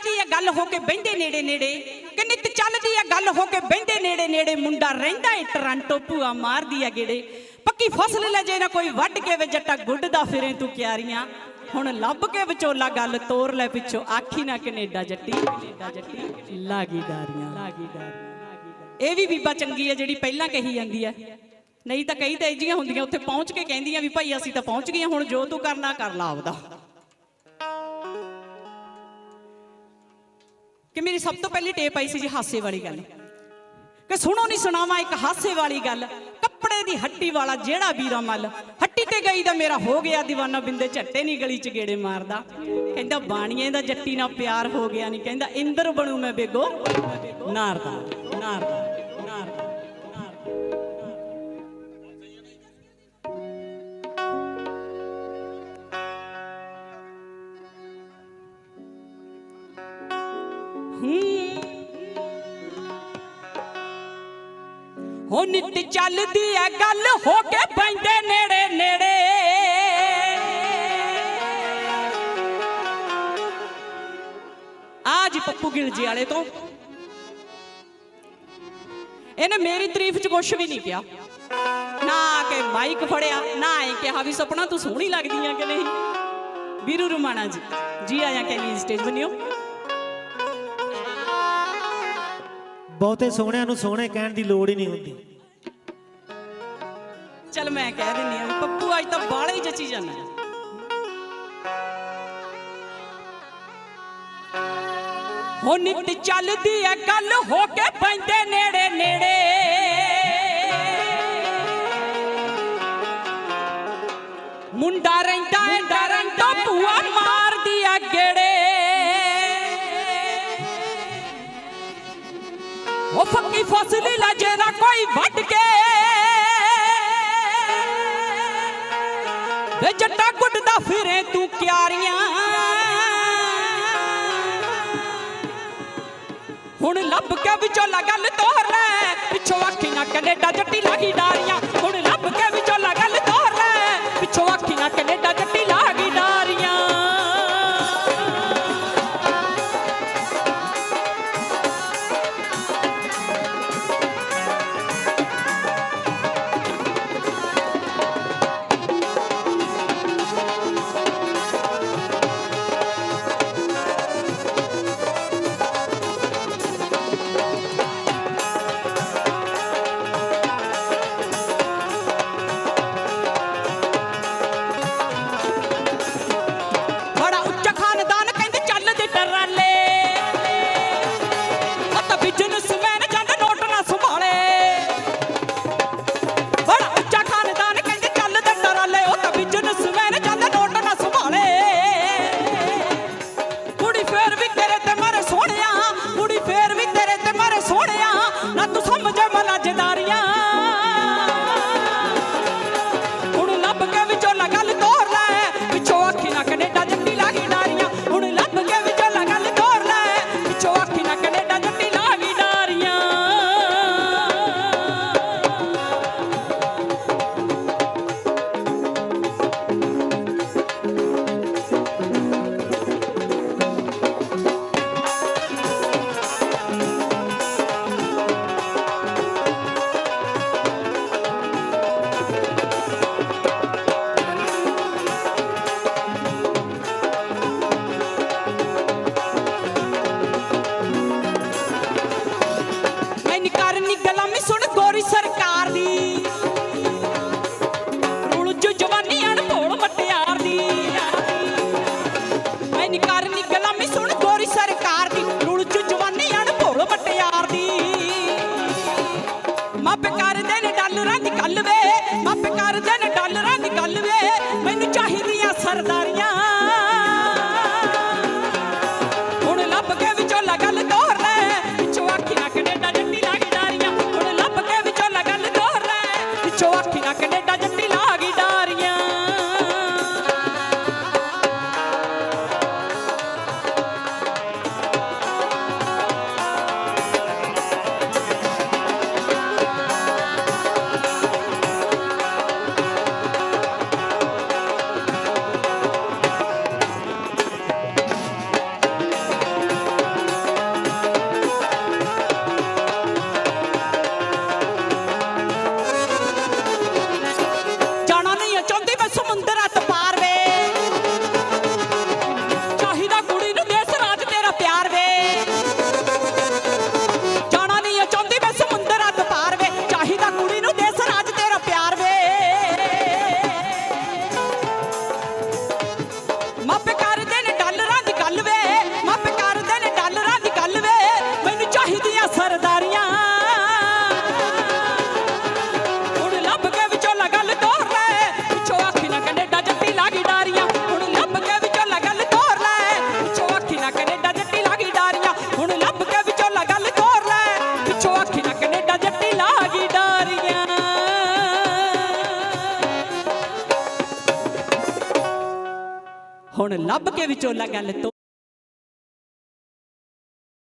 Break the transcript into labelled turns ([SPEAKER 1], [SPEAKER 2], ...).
[SPEAKER 1] ਚੱਲਦੀ ਐ ਗੱਲ ਹੋ ਕੇ ਬਹਿੰਦੇ ਨੇੜੇ ਨੇੜੇ। ਕਿ ਨਿਤ ਚੱਲਦੀ ਐ ਗੱਲ ਹੋ ਕੇ ਬਹਿੰਦੇ ਨੇੜੇ ਨੇੜੇ। ਮੁੰਡਾ ਰਹਿੰਦਾ ਏ ਟਰਾਂਟੋ ਭੂਆ ਮਾਰਦੀ ਐ ਗੇੜੇ। ਪੱਕੀ ਫਸਲ ਲੈ ਜੇ ਨਾ ਕੋਈ ਵੱਢ ਕੇ ਵੇ ਜੱਟਾ ਗੁੱਡਦਾ ਫਿਰੇ ਤੂੰ ਕਿਆਰੀਆਂ। ਹੁਣ ਲੱਭ ਕੇ ਵਿਚੋਲਾ ਗੱਲ ਤੋਰ ਲੈ ਪਿੱਛੋਂ। ਆਖੀ ਨਾ ਕੈਨੇਡਾ ਜੱਟੀ ਕੈਨੇਡਾ ਜੱਟੀ ਲਾਗੀ ਡਾਰੀਆਂ ਇਹ ਵੀ ਬੀਬਾ ਚੰਗੀ ਹੈ ਜਿਹੜੀ ਪਹਿਲਾਂ ਕਹੀ ਜਾਂਦੀ ਹੈ ਨਹੀਂ ਤਾਂ ਕਈ ਤਾਂ ਇਹਜੀਆਂ ਹੁੰਦੀਆਂ, ਉੱਥੇ ਪਹੁੰਚ ਕੇ ਕਹਿੰਦੀਆਂ ਵੀ ਭਾਈ ਅਸੀਂ ਤਾਂ ਪਹੁੰਚ ਗਏ ਹੁਣ ਜੋ ਤੂੰ ਕਰਨਾ, ਕਰ ਲਾ ਆਪਦਾ। ਕਿ ਮੇਰੀ ਸਭ ਤੋਂ ਪਹਿਲੀ ਟੇਪ ਆਈ ਸੀ ਜੀ ਹਾਸੇ ਵਾਲੀ ਗੱਲ। ਕਿ ਸੁਣੋ ਨਹੀਂ ਸੁਣਾਵਾਂ, ਇੱਕ ਹਾਸੇ ਵਾਲੀ ਗੱਲ। ਕੱਪੜੇ ਦੀ ਹੱਟੀ ਵਾਲਾ ਜਿਹੜਾ ਵੀਰਾ ਮੱਲ, ਹੱਟੀ ਤੇ ਗਈ ਦਾ ਮੇਰਾ ਹੋ ਗਿਆ دیਵਾਨਾ ਬਿੰਦੇ, ਝੱਟੇ ਨਹੀਂ ਗਲੀ ਚ ਗੇੜੇ ਮਾਰਦਾ। ਕਹਿੰਦਾ ਬਾਣੀਏ ਦਾ ਜੱਟੀ ਨਾਲ ਪਿਆਰ ਹੋ ਗਿਆ ਨਹੀਂ ਕਹਿੰਦਾ, ਇੰਦਰ ਬਣੂ ਮੈਂ ਬੇਗੋ, ਨਾਰਦਾ ਨਾਰਦਾ। ਹੋ ਨਿੱਤ ਚੱਲਦੀ ਐ ਗੱਲ, ਹੋ ਕੇ ਪੈਂਦੇ ਨੇੜੇ ਨੇੜੇ। ਆਜ ਪੱਪੂ ਗਿਲਜੀ ਵਾਲੇ ਤੋਂ। ਇਹਨੇ ਮੇਰੀ ਤਾਰੀਫ ਚ ਕੁਛ ਵੀ ਨਹੀਂ ਕਿਹਾ। ਨਾ ਕਿ ਮਾਈਕ ਫੜਿਆ, ਨਾ ਐ ਕਿਹਾ ਵੀ ਸੁਪਨਾ ਤੂੰ ਸੋਹਣੀ ਲੱਗਦੀ ਆ ਕਿ ਨਹੀਂ। ਵੀਰੂ ਰੁਮਾਣਾ ਜੀ ਜੀ ਆਇਆ ਕੈਲੀ ਸਟੇਜ ਬਨਿਓ।
[SPEAKER 2] ਬਹੁਤੇ ਸੋਹਣਿਆਂ ਨੂੰ ਸੋਹਣੇ ਕਹਿਣ ਦੀ ਲੋੜ ਹੀ ਨਹੀਂ ਹੁੰਦੀ।
[SPEAKER 1] ਚਲ ਮੈਂ ਕਹਿ ਦਿੰਨੀ ਆ ਪੱਪੂ ਅੱਜ ਤਾਂ ਬਾਹਲਾ ਹੀ ਜੱਚੀ ਜਾਂਦਾ। ਹੋ ਨਿੱਤ ਚੱਲਦੀ ਐ ਗੱਲ ਹੋ ਕੇ ਪੈਂਦੇ ਨੇੜੇ ਨੇੜੇ। ਮੁੰਡਾ ਰਹਿੰਦਾ ਫੱਕੀ ਫਸਲੀ ਲੈ ਕੋਈ ਵੱਢ ਕੇ। ਵੇ ਜੱਟਾ ਗੁੱਡਦਾ ਫਿਰੇ ਤੂੰ ਕਿਆਰੀਆਂ। ਹੁਣ ਲੱਭ ਕੇ ਵਿੱਚੋਂ ਲਾ ਗੱਲ ਤੋਰ ਲੈ, ਪਿੱਛੋਂ ਅੱਖੀਆਂ ਕੈਨੇਡਾ ਜੱਟੀ ਲਾਗੀ ਡਾਰੀਆਂ। ਟੋਪ ਕਰਦੇ ਨੇ ਡਾਲਰਾਂ ਦੀ ਕੱਲ ਵੇ। ਹੁਣ ਲੱਭ ਕੇ ਵਿਚੋਲਾ ਗੱਲ ਤੋਂ